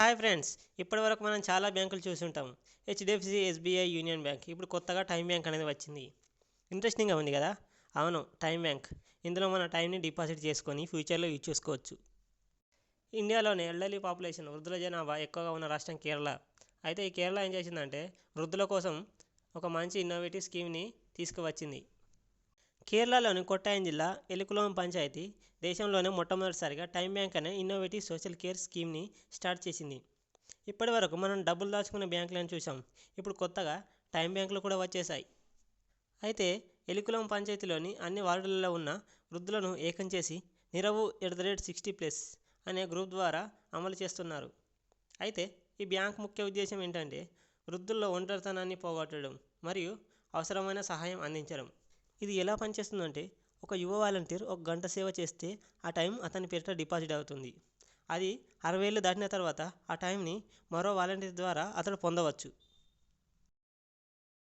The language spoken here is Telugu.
హాయ్ ఫ్రెండ్స్ ఇప్పటివరకు మనం చాలా బ్యాంకులు చూసి ఉంటాం హెచ్డిఎఫ్సి ఎస్బీఐ యూనియన్ బ్యాంక్. ఇప్పుడు కొత్తగా టైం బ్యాంక్ అనేది వచ్చింది. ఇంట్రెస్టింగ్గా ఉంది కదా? అవును టైం బ్యాంక్. ఇందులో మన టైంని డిపాజిట్ చేసుకొని ఫ్యూచర్లో యూజ్ చేసుకోవచ్చు. ఇండియాలోనే ఎల్డర్లీ పాపులేషన్ వృద్ధుల జనాభా ఎక్కువగా ఉన్న రాష్ట్రం కేరళ. అయితే ఈ కేరళ ఏం చేసిందంటే వృద్ధుల కోసం ఒక మంచి ఇన్నోవేటివ్ స్కీమ్ని తీసుకువచ్చింది. కేరళలోని కొట్టాయం జిల్లా ఎలుకులం పంచాయతీ దేశంలోనే మొట్టమొదటిసారిగా టైం బ్యాంక్ అనే ఇన్నోవేటివ్ సోషల్ కేర్ స్కీమ్ని స్టార్ట్ చేసింది. ఇప్పటి వరకు మనం డబ్బులు దాచుకునే బ్యాంకులను చూసాం ఇప్పుడు కొత్తగా టైం బ్యాంకులు కూడా వచ్చేసాయి అయితే ఎలికులం పంచాయతీలోని అన్ని వార్డులలో ఉన్న వృద్ధులను ఏకం చేసి నిరవు at the rate sixty plus అనే గ్రూప్ ద్వారా అమలు చేస్తున్నారు. అయితే ఈ బ్యాంక్ ముఖ్య ఉద్దేశం ఏంటంటే వృద్ధుల్లో ఒంటరితనాన్ని పోగొట్టడం మరియు అవసరమైన సహాయం అందించడం. ఇది ఎలా పనిచేస్తుందంటే ఒక యువ వాలంటీర్ ఒక గంట సేవ చేస్తే ఆ టైం అతని పేరిట డిపాజిట్ అవుతుంది. అది అరవై ఏళ్ళు దాటిన తర్వాత ఆ టైంని మరో వాలంటీర్ ద్వారా అతడు పొందవచ్చు.